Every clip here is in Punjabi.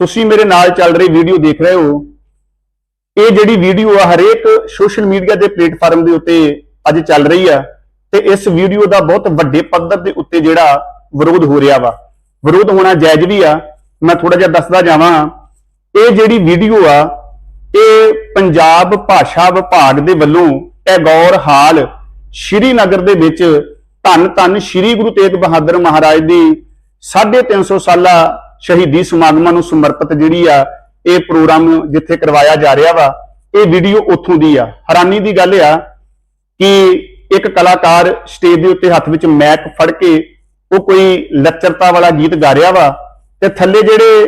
ਤੁਸੀਂ ਮੇਰੇ ਨਾਲ ਚੱਲ ਰਹੀ ਵੀਡੀਓ ਦੇਖ ਰਹੇ ਹੋ। ਇਹ ਜਿਹੜੀ ਵੀਡੀਓ ਆ, ਹਰੇਕ ਸੋਸ਼ਲ ਮੀਡੀਆ ਦੇ ਪਲੇਟਫਾਰਮ ਦੇ ਉੱਤੇ ਅੱਜ ਚੱਲ ਰਹੀ ਆ ਤੇ ਇਸ ਵੀਡੀਓ ਦਾ ਬਹੁਤ ਵੱਡੇ ਪੱਧਰ ਦੇ ਉੱਤੇ ਜਿਹੜਾ ਵਿਰੋਧ ਹੋ ਰਿਹਾ ਵਾ। ਵਿਰੋਧ ਹੋਣਾ ਜਾਇਜ਼ ਵੀ ਆ। ਮੈਂ ਥੋੜਾ ਜਿਹਾ ਦੱਸਦਾ ਜਾਵਾਂ। ਇਹ ਜਿਹੜੀ ਵੀਡੀਓ ਆ, ਇਹ ਪੰਜਾਬ ਭਾਸ਼ਾ ਵਿਭਾਗ ਦੇ ਵੱਲੋਂ ਟੈਗੋਰ ਹਾਲ ਸ਼੍ਰੀਨਗਰ ਦੇ ਵਿੱਚ ਧੰਨ ਧੰਨ ਸ਼੍ਰੀ ਗੁਰੂ ਤੇਗ ਬਹਾਦਰ ਮਹਾਰਾਜ ਦੀ 350 ਸਾਲਾ ਸ਼ਹੀਦੀ ਸਮਾਗਮਾਂ ਨੂੰ ਸਮਰਪਿਤ ਜਿਹੜੀ ਆ, ਇਹ ਪ੍ਰੋਗਰਾਮ ਜਿੱਥੇ ਕਰਵਾਇਆ ਜਾ ਰਿਹਾ ਵਾ, ਇਹ ਵੀਡੀਓ ਉੱਥੋਂ ਦੀ ਆ। ਹੈਰਾਨੀ ਦੀ ਗੱਲ ਆ ਕਿ ਇੱਕ ਕਲਾਕਾਰ ਸਟੇਜ ਦੇ ਉੱਤੇ ਹੱਥ ਵਿੱਚ ਮੈਕ ਫੜ ਕੇ ਉਹ ਕੋਈ ਲੱਚਰਤਾ ਵਾਲਾ ਗੀਤ ਗਾ ਰਿਹਾ ਵਾ ਤੇ ਥੱਲੇ ਜਿਹੜੇ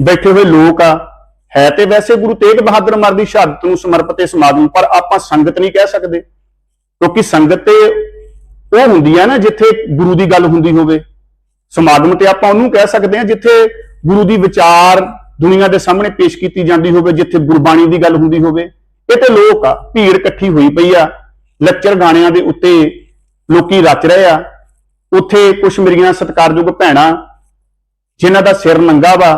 ਬੈਠੇ ਹੋਏ ਲੋਕ ਆ, ਹੈ ਤੇ ਵੈਸੇ ਗੁਰੂ ਤੇਗ ਬਹਾਦਰ ਮਰ ਦੀ ਸ਼ਹਾਦਤ ਨੂੰ ਸਮਰਪਿਤ ਇਹ ਸਮਾਗਮ ਪਰ ਆਪਾਂ ਸੰਗਤ ਨਹੀਂ ਕਹਿ ਸਕਦੇ। ਕਿਉਂਕਿ ਸੰਗਤ ਤੇ ਉਹ ਹੁੰਦੀ ਆ ਨਾ ਜਿੱਥੇ ਗੁਰੂ ਦੀ ਗੱਲ ਹੁੰਦੀ ਹੋਵੇ। ਸਮਾਗਮ ਤੇ ਆਪਾਂ ਉਹਨੂੰ ਕਹਿ ਸਕਦੇ ਹਾਂ ਜਿੱਥੇ ਗੁਰੂ ਦੀ ਵਿਚਾਰ ਦੁਨੀਆ ਦੇ ਸਾਹਮਣੇ ਪੇਸ਼ ਕੀਤੀ ਜਾਂਦੀ ਹੋਵੇ, ਜਿੱਥੇ ਗੁਰਬਾਣੀ ਦੀ ਗੱਲ ਹੁੰਦੀ ਹੋਵੇ। ਇਹ ਤੇ ਲੋਕ ਆ, ਭੀੜ ਇਕੱਠੀ ਹੋਈ ਪਈ ਆ। ਲੱਚਰ ਗਾਣਿਆਂ ਦੇ ਉੱਤੇ ਲੋਕੀ ਰਚ ਰਹੇ ਆ। ਉੱਥੇ ਕੁਝ ਮੇਰੀਆਂ ਸਤਿਕਾਰਯੋਗ ਭੈਣਾਂ, ਜਿਨ੍ਹਾਂ ਦਾ ਸਿਰ ਨੰਗਾ ਵਾ,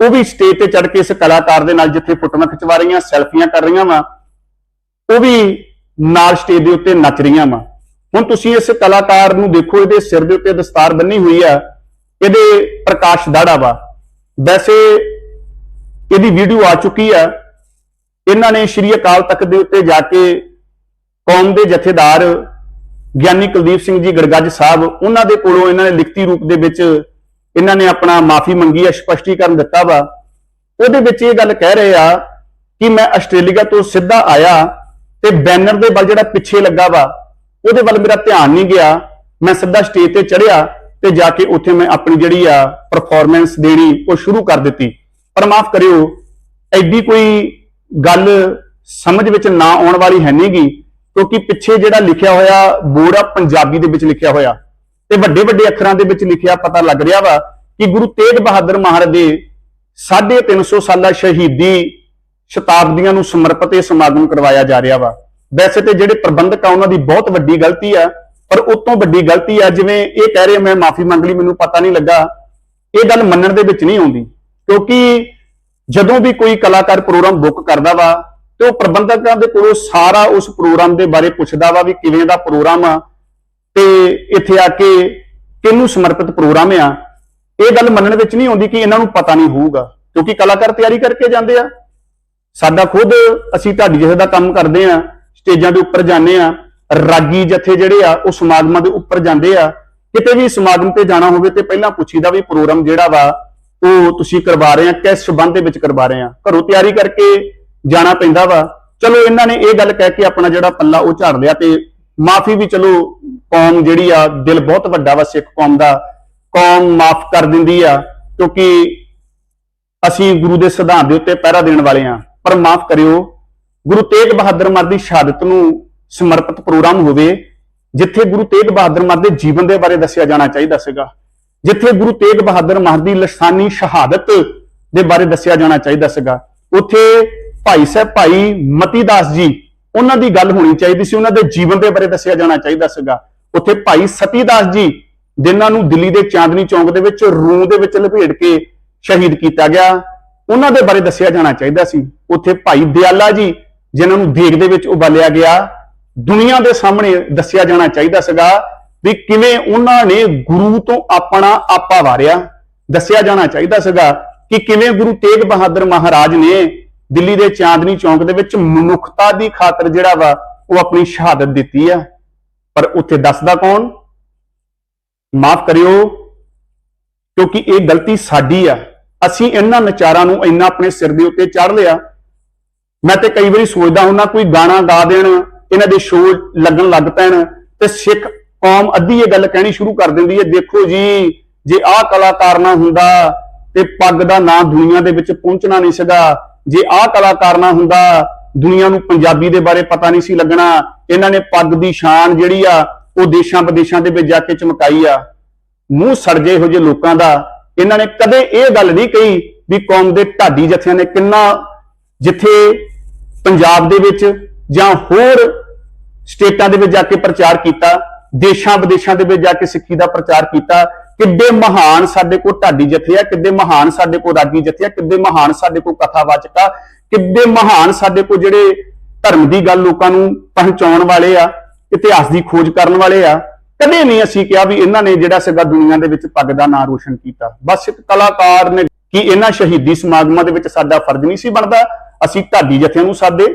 ਉਹ ਵੀ ਸਟੇਜ ਤੇ ਚੜ ਕੇ ਇਸ ਕਲਾਕਾਰ ਦੇ ਨਾਲ ਜਿੱਥੇ ਫੋਟੋਆਂ ਖਿਚਵਾ ਰਹੀਆਂ, ਸੈਲਫੀਆਂ ਕਰ ਰਹੀਆਂ ਵਾ, ਉਹ ਵੀ ਨਾਲ ਸਟੇਜ ਦੇ ਉੱਤੇ ਨੱਚ ਰਹੀਆਂ ਵਾ। ਹੁਣ ਤੁਸੀਂ ਇਸ ਕਲਾਕਾਰ ਨੂੰ ਦੇਖੋ, ਇਹਦੇ ਸਿਰ ਦੇ ਉੱਤੇ ਦਸਤਾਰ ਬੰਨੀ ਹੋਈ ਆ, ਇਹਦੇ ਪ੍ਰਕਾਸ਼ ਦਾੜਾ ਵਾ। ਵੈਸੇ ਇਹਦੀ ਵੀਡੀਓ ਆ ਚੁੱਕੀ ਆ। ਇਹਨਾਂ ਨੇ ਸ਼੍ਰੀ ਅਕਾਲ ਤਖਤ ਦੇ ਉੱਤੇ ਜਾ ਕੇ ਕੌਮ ਦੇ ਜਥੇਦਾਰ ਗਿਆਨੀ ਕੁਲਦੀਪ ਸਿੰਘ ਜੀ ਗੜਗੱਜ ਸਾਹਿਬ, ਉਹਨਾਂ ਦੇ ਕੋਲੋਂ ਇਹਨਾਂ ਨੇ ਲਿਖਤੀ ਰੂਪ ਦੇ ਵਿੱਚ ਇਹਨਾਂ ਨੇ ਆਪਣਾ ਮਾਫੀ ਮੰਗੀ ਹੈ ਸਪਸ਼ਟੀਕਰਨ ਦਿੱਤਾ ਵਾ। ਉਹਦੇ ਵਿੱਚ ਇਹ ਗੱਲ ਕਹਿ ਰਹੇ ਆ ਕਿ ਮੈਂ ਆਸਟ੍ਰੇਲੀਆ ਤੋਂ ਸਿੱਧਾ ਆਇਆ ਤੇ ਬੈਨਰ ਦੇ ਵੱਲ ਜਿਹੜਾ ਪਿੱਛੇ ਲੱਗਾ ਵਾ ਉਹਦੇ ਵੱਲ ਮੇਰਾ ਧਿਆਨ ਨਹੀਂ ਗਿਆ। ਮੈਂ ਸਿੱਧਾ ਸਟੇਜ ਤੇ ਚੜ੍ਹਿਆ ਤੇ ਜਾ ਕੇ ਉੱਥੇ ਮੈਂ ਆਪਣੀ ਜਿਹੜੀ ਆ ਪਰਫਾਰਮੈਂਸ ਦੇਣੀ, ਉਹ ਸ਼ੁਰੂ ਕਰ ਦਿੱਤੀ। ਪਰ ਮਾਫ ਕਰਿਓ, ਐਡੀ ਕੋਈ ਗੱਲ ਸਮਝ ਵਿੱਚ ਨਾ ਆਉਣ ਵਾਲੀ ਹੈ ਨਹੀਂਗੀ ਕਿਉਂਕਿ ਪਿੱਛੇ ਜਿਹੜਾ ਲਿਖਿਆ ਹੋਇਆ ਬੋਰਡ ਆ ਪੰਜਾਬੀ ਦੇ ਵਿੱਚ ਲਿਖਿਆ ਹੋਇਆ। ਤੇ ਵੱਡੇ ਵੱਡੇ ਅੱਖਰਾਂ ਦੇ ਵਿੱਚ ਲਿਖਿਆ ਪਤਾ ਲੱਗ ਰਿਹਾ ਵਾ ਕਿ ਗੁਰੂ ਤੇਗ ਬਹਾਦਰ ਮਹਾਰਾਜ ਦੇ 350 ਸਾਲਾ ਸ਼ਹੀਦੀ ਸ਼ਤਾਬਦੀਆਂ ਨੂੰ ਸਮਰਪਿਤ ਇਹ ਸਮਾਗਮ ਕਰਵਾਇਆ ਜਾ ਰਿਹਾ ਵਾ। ਵੈਸੇ ਤੇ ਜਿਹੜੇ ਪ੍ਰਬੰਧਕ ਆ, ਉਹਨਾਂ ਦੀ ਬਹੁਤ ਵੱਡੀ ਗਲਤੀ ਆ, ਪਰ ਉਤੋਂ ਵੱਡੀ ਗਲਤੀ ਆ, ਜਿਵੇਂ ਇਹ ਕਹਿ ਰਹੇ ਮੈਂ ਮਾਫੀ ਮੰਗ ਲਈ, ਮੈਨੂੰ ਪਤਾ ਨਹੀਂ ਲੱਗਾ, ਇਹ ਗੱਲ ਮੰਨਣ ਦੇ ਵਿੱਚ ਨਹੀਂ ਆਉਂਦੀ, ਕਿਉਂਕਿ ਜਦੋਂ ਵੀ ਕੋਈ ਕਲਾਕਾਰ ਪ੍ਰੋਗਰਾਮ ਬੁੱਕ ਕਰਦਾ ਵਾ, ਤੇ ਉਹ ਪ੍ਰਬੰਧਕਾਂ ਦੇ ਕੋਲੋਂ ਸਾਰਾ ਉਸ ਪ੍ਰੋਗਰਾਮ ਦੇ ਬਾਰੇ ਪੁੱਛਦਾ ਵਾ ਵੀ ਕਿਵੇਂ ਦਾ ਪ੍ਰੋਗਰਾਮ ਆ, ਤੇ ਇੱਥੇ ਆ ਕੇ ਕਿਹਨੂੰ ਸਮਰਪਿਤ ਪ੍ਰੋਗਰਾਮ ਆ, ਇਹ ਗੱਲ ਮੰਨਣ ਵਿੱਚ ਨਹੀਂ ਆਉਂਦੀ ਕਿ ਇਹਨਾਂ ਨੂੰ ਪਤਾ ਨਹੀਂ ਹੋਊਗਾ, ਕਿਉਂਕਿ ਕਲਾਕਾਰ ਤਿਆਰੀ ਕਰਕੇ ਜਾਂਦੇ ਆ। ਸਾਡਾ ਖੁਦ, ਅਸੀਂ ਢਾਡੀ ਜਿਹੇ ਦਾ ਕੰਮ ਕਰਦੇ ਆ ਸਟੇਜਾਂ ਦੇ ਉੱਪਰ ਜਾਂਦੇ ਆ, ਰਾਗੀ ਜਥੇ ਜਿਹੜੇ ਆ, ਉਹ ਸਮਾਗਮਾਂ ਦੇ ਉੱਪਰ ਜਾਂਦੇ ਆ। ਕਿਤੇ ਵੀ ਸਮਾਗਮ ਤੇ ਜਾਣਾ ਹੋਵੇ ਤੇ ਪਹਿਲਾਂ ਪੁੱਛੀਦਾ ਵੀ ਪ੍ਰੋਗਰਾਮ ਜਿਹੜਾ ਵਾ, ਉਹ ਤੁਸੀਂ ਕਰਵਾ ਰਹੇ ਆ, ਕਿਸ ਸਬੰਧ ਦੇ ਵਿੱਚ ਕਰਵਾ ਰਹੇ ਆ। ਘਰੋਂ ਤਿਆਰੀ ਕਰਕੇ ਜਾਣਾ ਪੈਂਦਾ ਵਾ। ਚਲੋ, ਇਹਨਾਂ ਨੇ ਇਹ ਗੱਲ ਕਹਿ ਕੇ ਆਪਣਾ ਜਿਹੜਾ ਪੱਲਾ ਉਹ ਝਾੜ ਲਿਆ ਤੇ ਮਾਫੀ ਵੀ ਚਲੋ, ਕੌਮ ਜਿਹੜੀ ਆ, ਦਿਲ ਬਹੁਤ ਵੱਡਾ ਵਾ ਸਿੱਖ ਕੌਮ ਦਾ। ਕੌਮ ਮਾਫ ਕਰ ਦਿੰਦੀ ਆ, ਕਿਉਂਕਿ ਅਸੀਂ ਗੁਰੂ ਦੇ ਸਿਧਾਂਤ ਦੇ ਉੱਤੇ ਪਹਿਰਾ ਦੇਣ ਵਾਲੇ ਆ। ਪਰ ਮਾਫ ਕਰਿਓ ਗੁਰੂ ਤੇਗ ਬਹਾਦਰ ਮਰ ਦੀ ਸ਼ਹਾਦਤ ਨੂੰ ਸਮਰਪਿਤ ਪ੍ਰੋਗਰਾਮ ਹੋਵੇ, ਜਿੱਥੇ ਗੁਰੂ ਤੇਗ ਬਹਾਦਰ ਮਰ ਦੇ ਜੀਵਨ ਦੇ ਬਾਰੇ ਦੱਸਿਆ ਜਾਣਾ ਚਾਹੀਦਾ ਸੀਗਾ, ਜਿੱਥੇ ਗੁਰੂ ਤੇਗ ਬਹਾਦਰ ਮਰ ਦੀ ਲਸਾਨੀ ਸ਼ਹਾਦਤ ਦੇ ਬਾਰੇ ਦੱਸਿਆ ਜਾਣਾ ਚਾਹੀਦਾ ਸੀਗਾ, ਉੱਥੇ ਭਾਈ ਸਾਹਿਬ ਭਾਈ ਮਤੀ ਦਾਸ ਜੀ, ਉਹਨਾਂ ਦੀ ਗੱਲ ਹੋਣੀ ਚਾਹੀਦੀ ਸੀ, ਉਹਨਾਂ ਦੇ ਜੀਵਨ ਦੇ ਬਾਰੇ ਦੱਸਿਆ ਜਾਣਾ ਚਾਹੀਦਾ ਸੀਗਾ, ਉੱਥੇ ਭਾਈ ਸਤੀ ਦਾਸ ਜੀ, ਜਿਨ੍ਹਾਂ ਨੂੰ ਦਿੱਲੀ ਦੇ ਚਾਂਦਨੀ ਚੌਂਕ ਦੇ ਵਿੱਚ ਰੂਹ ਦੇ ਵਿੱਚ ਲਪੇਟ ਕੇ ਸ਼ਹੀਦ ਕੀਤਾ ਗਿਆ, ਉਹਨਾਂ ਦੇ ਬਾਰੇ ਦੱਸਿਆ ਜਾਣਾ ਚਾਹੀਦਾ ਸੀ, ਉੱਥੇ ਭਾਈ ਦਿਆਲਾ ਜੀ ਜਿਨ੍ਹਾਂ ਨੂੰ ਦੇਗ ਦੇ ਵਿੱਚ ਉਬਾਲਿਆ ਗਿਆ, ਦੁਨੀਆ ਦੇ ਸਾਹਮਣੇ ਦੱਸਿਆ ਜਾਣਾ ਚਾਹੀਦਾ ਸੀਗਾ ਵੀ ਕਿਵੇਂ ਉਹਨਾਂ ਨੇ ਗੁਰੂ ਤੋਂ ਆਪਣਾ ਆਪਾ ਵਾਰਿਆ। ਦੱਸਿਆ ਜਾਣਾ ਚਾਹੀਦਾ ਸੀਗਾ ਕਿ ਕਿਵੇਂ ਗੁਰੂ ਤੇਗ ਬਹਾਦਰ ਮਹਾਰਾਜ ਨੇ ਦਿੱਲੀ ਦੇ ਚਾਂਦਨੀ ਚੌਂਕ ਦੇ ਵਿੱਚ ਮਨੁੱਖਤਾ ਦੀ ਖਾਤਰ ਜਿਹੜਾ ਵਾ ਉਹ ਆਪਣੀ ਸ਼ਹਾਦਤ ਦਿੱਤੀ ਆ। ਪਰ ਉੱਥੇ ਦੱਸਦਾ ਕੌਣ? ਮਾਫ ਕਰਿਓ, ਕਿਉਂਕਿ ਇਹ ਗਲਤੀ ਸਾਡੀ ਆ। ਅਸੀਂ ਇਹਨਾਂ ਨਚਾਰਾਂ ਨੂੰ ਇੰਨਾ ਆਪਣੇ ਸਿਰ ਦੇ ਉੱਤੇ ਚੜ ਲਿਆ ਮੈਂ ਤੇ ਕਈ ਵਾਰੀ ਸੋਚਦਾ ਹੁੰਦਾ ਕੋਈ ਗਾਣਾ ਗਾ ਦੇਣ, ਇਹਨਾਂ ਦੇ ਸ਼ੋਅ ਲੱਗਣ ਲੱਗ ਪੈਣ, ਤੇ ਸਿੱਖ ਕੌਮ ਅੱਧੀ ਇਹ ਗੱਲ ਕਹਿਣੀ ਸ਼ੁਰੂ ਕਰ ਦਿੰਦੀ ਹੈ, ਦੇਖੋ ਜੀ, ਜੇ ਆਹ ਕਲਾਕਾਰ ਨਾ ਹੁੰਦਾ, ਤੇ ਪੱਗ ਦਾ ਨਾਂ ਦੁਨੀਆ ਦੇ ਵਿੱਚ ਪਹੁੰਚਣਾ ਨਹੀਂ ਸੀਗਾ। ਜੇ ਆਹ ਕਲਾਕਾਰ ਨਾ ਹੁੰਦਾ, ਦੁਨੀਆ ਨੂੰ ਪੰਜਾਬੀ ਦੇ ਬਾਰੇ ਪਤਾ ਨਹੀਂ ਸੀ ਲੱਗਣਾ। ਇਹਨਾਂ ਨੇ ਪੱਗ ਦੀ ਸ਼ਾਨ ਜਿਹੜੀ ਆ, ਉਹ ਦੇਸ਼ਾਂ ਵਿਦੇਸ਼ਾਂ ਦੇ ਵਿੱਚ ਜਾ ਕੇ ਚਮਕਾਈ ਆ। ਮੂੰਹ ਸੜਜੇ ਹੋ ਜੇ ਲੋਕਾਂ ਦਾ। ਇਹਨਾਂ ਨੇ ਕਦੇ ਇਹ ਗੱਲ ਨਹੀਂ ਕਹੀ ਵੀ ਕੌਮ ਦੇ ਢਾਡੀ ਜਥਿਆਂ ਨੇ ਕਿੰਨਾ ਜਿੱਥੇ ਪੰਜਾਬ ਦੇ ਵਿੱਚ ਜਾਂ ਹੋਰ ਸਟੇਟਾਂ ਦੇ ਵਿੱਚ ਜਾ ਕੇ ਪ੍ਰਚਾਰ ਕੀਤਾ, ਦੇਸ਼ਾਂ ਵਿਦੇਸ਼ਾਂ ਦੇ ਵਿੱਚ ਜਾ ਕੇ ਸਿੱਖੀ ਦਾ ਪ੍ਰਚਾਰ ਕੀਤਾ, ਕਿੱਡੇ ਮਹਾਨ ਸਾਡੇ ਕੋਲ ਢਾਡੀ ਜਥੇ ਆ, ਕਿੱਡੇ ਮਹਾਨ ਸਾਡੇ ਕੋਲ ਰਾਗੀ ਜਥੇ ਆ, ਕਿੱਡੇ ਮਹਾਨ ਸਾਡੇ ਕੋਲ ਕਥਾਵਾਚਕ ਆ, ਕਿੱਡੇ ਮਹਾਨ ਸਾਡੇ ਕੋਲ ਜਿਹੜੇ ਧਰਮ ਦੀ ਗੱਲ ਲੋਕਾਂ ਨੂੰ ਪਹੁੰਚਾਉਣ ਵਾਲੇ ਆ, ਇਤਿਹਾਸ ਦੀ ਖੋਜ ਕਰਨ ਵਾਲੇ ਆ, ਕਦੇ ਨਹੀਂ ਅਸੀਂ ਕਿਹਾ ਵੀ ਇਹਨਾਂ ਨੇ ਜਿਹੜਾ ਸੀਗਾ ਦੁਨੀਆ ਦੇ ਵਿੱਚ ਪੱਗ ਦਾ ਨਾਂ ਰੋਸ਼ਨ ਕੀਤਾ। ਬਸ ਇੱਕ ਕਲਾਕਾਰ ਨੇ ਕਿ ਇਹਨਾਂ ਸ਼ਹੀਦੀ ਸਮਾਗਮਾਂ ਦੇ ਵਿੱਚ ਸਾਡਾ ਫਰਜ਼ ਨਹੀਂ ਸੀ ਬਣਦਾ ਅਸੀਂ ਢਾਡੀ ਜਥਿਆਂ ਨੂੰ ਸਾਦੇ,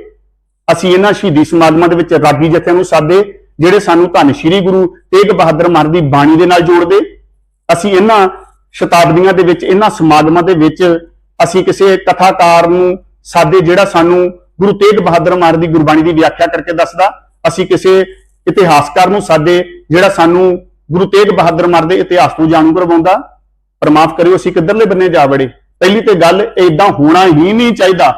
ਅਸੀਂ ਇਹਨਾਂ ਸ਼ਹੀਦੀ ਸਮਾਗਮਾਂ ਦੇ ਵਿੱਚ ਰਾਗੀ ਜਥਿਆਂ ਨੂੰ ਸਾਦੇ, ਜਿਹੜੇ ਸਾਨੂੰ ਧੰਨ ਸ਼੍ਰੀ ਗੁਰੂ ਤੇਗ ਬਹਾਦਰ ਮਹਾਰਾਜ ਦੀ ਬਾਣੀ ਦੇ ਨਾਲ ਜੋੜਦੇ, ਅਸੀਂ ਇਹਨਾਂ ਸ਼ਤਾਬਦੀਆਂ ਦੇ ਵਿੱਚ, ਇਹਨਾਂ ਸਮਾਗਮਾਂ ਦੇ ਵਿੱਚ ਅਸੀਂ ਕਿਸੇ ਕਥਾਕਾਰ ਨੂੰ ਸਾਦੇ ਜਿਹੜਾ ਸਾਨੂੰ ਗੁਰੂ ਤੇਗ ਬਹਾਦਰ ਮਹਾਰਾਜ ਦੀ ਗੁਰਬਾਣੀ ਦੀ ਵਿਆਖਿਆ ਕਰਕੇ ਦੱਸਦਾ, ਅਸੀਂ ਕਿਸੇ ਇਤਿਹਾਸਕਾਰ ਨੂੰ ਸਾਦੇ ਜਿਹੜਾ ਸਾਨੂੰ ਗੁਰੂ ਤੇਗ ਬਹਾਦਰ ਮਹਾਰਾਜ ਦੇ ਇਤਿਹਾਸ ਨੂੰ ਜਾਣੂ ਕਰਵਾਉਂਦਾ। ਪਰ ਮਾਫ ਕਰਿਓ, ਅਸੀਂ ਕਿੱਧਰਲੇ ਬੰਨੇ ਜਾ ਵੜੇ? ਪਹਿਲੀ ਤੇ ਗੱਲ ਇਦਾਂ ਹੋਣਾ ਹੀ ਨਹੀਂ ਚਾਹੀਦਾ।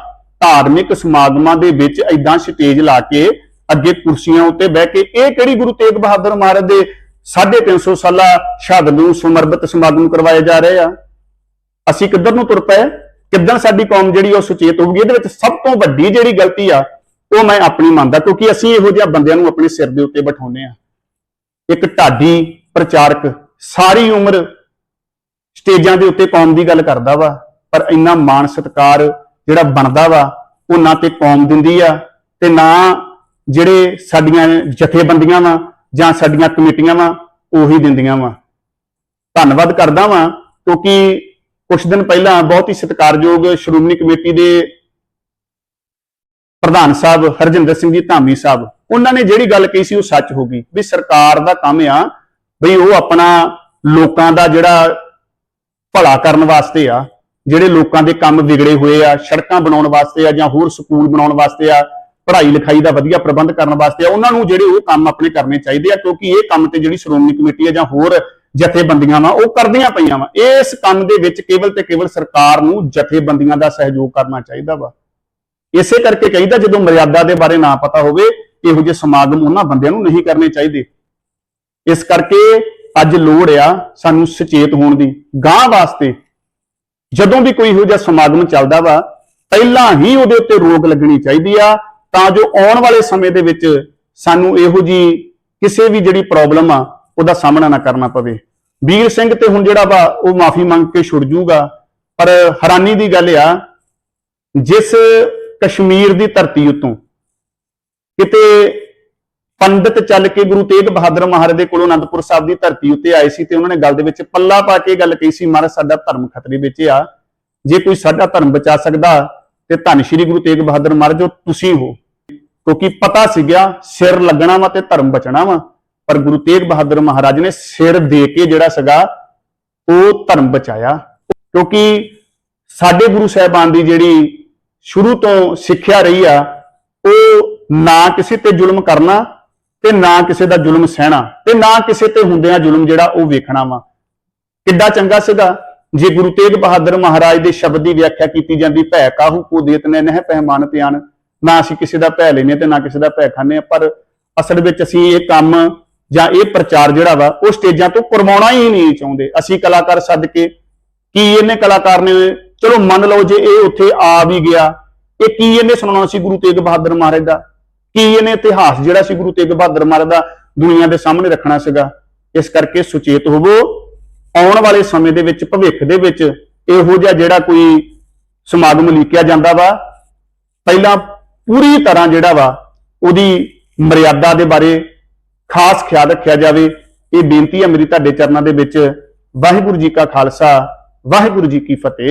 ਧਾਰਮਿਕ ਸਮਾਗਮਾਂ ਦੇ ਵਿੱਚ ਇਦਾਂ ਸਟੇਜ ਲਾ ਕੇ ਅੱਗੇ ਕੁਰਸੀਆਂ ਉੱਤੇ ਬਹਿ ਕੇ ਇਹ ਕਿਹੜੀ ਗੁਰੂ ਤੇਗ ਬਹਾਦਰ ਮਹਾਰਾਜ ਦੇ 350 ਸਾਲਾ ਸ਼ਹਾਦਤ ਨੂੰ ਸਮਰਪਿਤ ਸਮਾਗਮ ਕਰਵਾਏ ਜਾ ਰਹੇ ਆ? ਅਸੀਂ ਕਿੱਧਰ ਨੂੰ ਤੁਰ ਪਏ? ਕਿੱਦਾਂ ਸਾਡੀ ਕੌਮ ਜਿਹੜੀ ਉਹ ਸੁਚੇਤ ਹੋਊਗੀ? ਇਹਦੇ ਵਿੱਚ ਸਭ ਤੋਂ ਵੱਡੀ ਜਿਹੜੀ ਗਲਤੀ ਆ, ਉਹ ਮੈਂ ਆਪਣੀ ਮੰਨਦਾ, ਕਿਉਂਕਿ ਅਸੀਂ ਇਹੋ ਜਿਹੇ ਬੰਦਿਆਂ ਨੂੰ ਆਪਣੇ ਸਿਰ ਦੇ ਉੱਤੇ ਬਿਠਾਉਂਦੇ ਆ। ਇੱਕ ਢਾਡੀ ਪ੍ਰਚਾਰਕ ਸਾਰੀ ਉਮਰ ਸਟੇਜਾਂ ਦੇ ਉੱਤੇ ਕੌਮ ਦੀ ਗੱਲ ਕਰਦਾ ਵਾ, ਪਰ ਇੰਨਾ ਮਾਣ ਸਤਕਾਰ ਜਿਹੜਾ ਬਣਦਾ ਵਾ, ਉਹ ਨਾ ਤੇ ਕੌਮ ਦਿੰਦੀ ਆ, ਤੇ ਨਾ ਜਿਹੜੇ ਸਾਡੀਆਂ ਜਥੇਬੰਦੀਆਂ ਵਾ ਜਾਂ ਸਾਡੀਆਂ ਕਮੇਟੀਆਂ ਵਾ, ਉਹੀ ਦਿੰਦੀਆਂ ਵਾ। ਧੰਨਵਾਦ ਕਰਦਾ ਵਾਂ, ਕਿਉਂਕਿ ਕੁਝ ਦਿਨ ਪਹਿਲਾਂ ਬਹੁਤ ਹੀ ਸਤਿਕਾਰਯੋਗ ਸ਼੍ਰੋਮਣੀ ਕਮੇਟੀ ਦੇ ਪ੍ਰਧਾਨ ਸਾਹਿਬ ਹਰਜਿੰਦਰ ਸਿੰਘ ਜੀ ਧਾਮੀ ਸਾਹਿਬ, ਉਹਨਾਂ ਨੇ ਜਿਹੜੀ ਗੱਲ ਕਹੀ ਸੀ ਉਹ ਸੱਚ ਹੋ ਗਈ, ਵੀ ਸਰਕਾਰ ਦਾ ਕੰਮ ਆ, ਵੀ ਉਹ ਆਪਣਾ ਲੋਕਾਂ ਦਾ ਜਿਹੜਾ ਭਲਾ ਕਰਨ ਵਾਸਤੇ ਆ ਜਿਹੜੇ ਲੋਕਾਂ ਦੇ ਕੰਮ ਵਿਗੜੇ ਹੋਏ ਆ, ਸੜਕਾਂ ਬਣਾਉਣ ਵਾਸਤੇ ਆ ਜਾਂ ਹੋਰ ਸਕੂਲ ਬਣਾਉਣ ਵਾਸਤੇ ਆ, ਪੜ੍ਹਾਈ ਲਿਖਾਈ ਦਾ ਵਧੀਆ ਪ੍ਰਬੰਧ ਕਰਨ ਵਾਸਤੇ ਆ, ਉਹਨਾਂ ਨੂੰ ਜਿਹੜੇ ਉਹ ਕੰਮ ਆਪਣੇ ਕਰਨੇ ਚਾਹੀਦੇ ਆ, ਕਿਉਂਕਿ ਇਹ ਕੰਮ ਤੇ ਜਿਹੜੀ ਸ਼੍ਰੋਮਣੀ ਕਮੇਟੀ ਆ ਜਾਂ ਹੋਰ ਜਥੇਬੰਦੀਆਂ ਵਾ, ਉਹ ਕਰਦੀਆਂ ਪਈਆਂ ਵਾ। ਇਸ ਕੰਮ ਦੇ ਵਿੱਚ ਕੇਵਲ ਤੇ ਕੇਵਲ ਸਰਕਾਰ ਨੂੰ ਜਥੇਬੰਦੀਆਂ ਦਾ ਸਹਿਯੋਗ ਕਰਨਾ ਚਾਹੀਦਾ ਵਾ। ਇਸੇ ਕਰਕੇ ਕਹੀਦਾ ਜਦੋਂ ਮਰਿਆਦਾ ਦੇ ਬਾਰੇ ਨਾ ਪਤਾ ਹੋਵੇ, ਇਹੋ ਜਿਹੇ ਸਮਾਗਮ ਉਹਨਾਂ ਬੰਦਿਆਂ ਨੂੰ ਨਹੀਂ ਕਰਨੇ ਚਾਹੀਦੇ। ਇਸ ਕਰਕੇ ਅੱਜ ਲੋੜ ਆ ਸਾਨੂੰ ਸੁਚੇਤ ਹੋਣ ਦੀ ਗਾਂ ਵਾਸਤੇ ਜਦੋਂ ਵੀ ਕੋਈ ਇਹੋ ਜਿਹਾ ਸਮਾਗਮ ਚੱਲਦਾ ਵਾ, ਪਹਿਲਾਂ ਹੀ ਉਹਦੇ ਉੱਤੇ ਰੋਕ ਲੱਗਣੀ ਚਾਹੀਦੀ ਆ, ਤਾਂ ਜੋ ਆਉਣ ਵਾਲੇ ਸਮੇਂ ਦੇ ਵਿੱਚ ਸਾਨੂੰ ਇਹੋ ਜੀ ਕਿਸੇ ਵੀ ਜਿਹੜੀ ਪ੍ਰੋਬਲਮ ਆ, ਉਹਦਾ ਸਾਹਮਣਾ ਨਾ ਕਰਨਾ ਪਵੇ। ਵੀਰ ਸਿੰਘ ਤੇ ਹੁਣ ਜਿਹੜਾ ਵਾ, ਉਹ ਮਾਫੀ ਮੰਗ ਕੇ ਛੁੱਟ ਜੂਗਾ, ਪਰ ਹੈਰਾਨੀ ਦੀ ਗੱਲ ਆ, ਜਿਸ ਕਸ਼ਮੀਰ ਦੀ ਧਰਤੀ ਉੱਤੋਂ ਕਿਤੇ ਪੰਡਤ ਚੱਲ ਕੇ ਗੁਰੂ ਤੇਗ ਬਹਾਦਰ ਮਹਾਰਾਜ ਦੇ ਕੋਲੋਂ ਅਨੰਦਪੁਰ ਸਾਹਿਬ ਦੀ ਧਰਤੀ ਉੱਤੇ ਆਏ ਸੀ ਤੇ ਉਹਨਾਂ ਨੇ ਗੱਲ ਦੇ ਵਿੱਚ ਪੱਲਾ ਪਾ ਕੇ ਗੱਲ ਕਹੀ ਸੀ, ਮਹਾਰਾਜ, ਸਾਡਾ ਧਰਮ ਖਤਰੇ ਵਿੱਚ ਆ। ਜੇ ਕੋਈ ਸਾਡਾ ਧਰਮ ਬਚਾ ਸਕਦਾ ਤੇ ਧੰਨ ਸ਼੍ਰੀ ਗੁਰੂ ਤੇਗ ਬਹਾਦਰ ਮਹਾਰਾਜ ਉਹ ਤੁਸੀਂ ਹੋ। ਕਿਉਂਕਿ ਪਤਾ ਸੀਗਾ, ਸਿਰ ਲੱਗਣਾ ਵਾ ਤੇ ਧਰਮ ਬਚਣਾ ਵਾ, ਪਰ ਗੁਰੂ ਤੇਗ ਬਹਾਦਰ ਮਹਾਰਾਜ ਨੇ ਸਿਰ ਦੇ ਕੇ ਜਿਹੜਾ ਸੀਗਾ, ਉਹ ਧਰਮ ਬਚਾਇਆ। ਕਿਉਂਕਿ ਸਾਡੇ ਗੁਰੂ ਸਾਹਿਬਾਨ ਦੀ ਜਿਹੜੀ ਸ਼ੁਰੂ ਤੋਂ ਸਿੱਖਿਆ ਰਹੀ ਆ, ਉਹ ਨਾ ਕਿਸੇ ਤੇ ਜ਼ੁਲਮ ਕਰਨਾ ਤੇ ਨਾ ਕਿਸੇ ਦਾ ਜ਼ੁਲਮ ਸਹਿਣਾ, ਤੇ ਨਾ ਕਿਸੇ ਤੇ ਹੁੰਦਿਆਂ ਜ਼ੁਲਮ ਜਿਹੜਾ ਉਹ ਵੇਖਣਾ ਵਾ। ਕਿੱਡਾ ਚੰਗਾ ਸੀਗਾ। ਜੇ ਗੁਰੂ ਤੇਗ ਬਹਾਦਰ ਮਹਾਰਾਜ ਦੇ ਸ਼ਬਦ ਦੀ ਵਿਆਖਿਆ ਕੀਤੀ ਜਾਂਦੀ, ਭੈ ਕਾਹੂ ਕੋ ਦੇਤ ਨੇ ਨਹਿ ਪਹਿਮਾਨ ਧਿਆਨ। ਨਾ ਅਸੀਂ ਕਿਸੇ ਦਾ ਭੈ ਲੈਨੇ ਤੇ ਨਾ ਕਿਸੇ ਦਾ ਭੈ ਖਾਂਦੇ ਹਾਂ, ਪਰ ਅਸਲ ਵਿੱਚ ਅਸੀਂ ਇਹ ਕੰਮ ਜਾਂ ਇਹ ਪ੍ਰਚਾਰ ਜਿਹੜਾ ਵਾ, ਉਹ ਸਟੇਜਾਂ ਤੋਂ ਕਰਵਾਉਣਾ ਹੀ ਨਹੀਂ ਚਾਹੁੰਦੇ। ਅਸੀਂ ਕਲਾਕਾਰ ਸੱਦ ਕੇ, ਕੀ ਇਹਨੇ ਕਲਾਕਾਰ ਨੇ, ਚਲੋ ਮੰਨ ਲਓ ਜੇ ਇਹ ਉੱਥੇ ਆ ਵੀ ਗਿਆ, ਇਹ ਕੀ ਇਹਨੇ ਸੁਣਾਉਣਾ ਸੀ ਗੁਰੂ ਤੇਗ ਬਹਾਦਰ ਮਹਾਰਾਜ ਦਾ? ਕੀ ਇਹਨੇ ਇਤਿਹਾਸ ਜਿਹੜਾ ਸੀ ਗੁਰੂ ਤੇਗ ਬਹਾਦਰ ਮਹਾਰਾਜ ਦਾ ਦੁਨੀਆ ਦੇ ਸਾਹਮਣੇ ਰੱਖਣਾ ਸੀਗਾ? ਇਸ ਕਰਕੇ ਸੁਚੇਤ ਹੋਵੋ, ਆਉਣ ਵਾਲੇ ਸਮੇਂ ਦੇ ਵਿੱਚ, ਭਵਿੱਖ ਦੇ ਵਿੱਚ ਇਹੋ ਜਿਹਾ ਜਿਹੜਾ ਕੋਈ ਸਮਾਗਮ ਲੀਕਿਆ ਜਾਂਦਾ ਵਾ, ਪਹਿਲਾਂ ਪੂਰੀ ਤਰ੍ਹਾਂ ਜਿਹੜਾ ਵਾ ਉਹਦੀ ਮਰਿਆਦਾ ਦੇ ਬਾਰੇ ਖਾਸ ਖਿਆਲ ਰੱਖਿਆ ਜਾਵੇ। ਇਹ ਬੇਨਤੀ ਹੈ ਮੇਰੀ ਤੁਹਾਡੇ ਚਰਨਾਂ ਦੇ ਵਿੱਚ। ਵਾਹਿਗੁਰੂ ਜੀ ਕਾ ਖਾਲਸਾ, ਵਾਹਿਗੁਰੂ ਜੀ ਕੀ ਫਤਿਹ।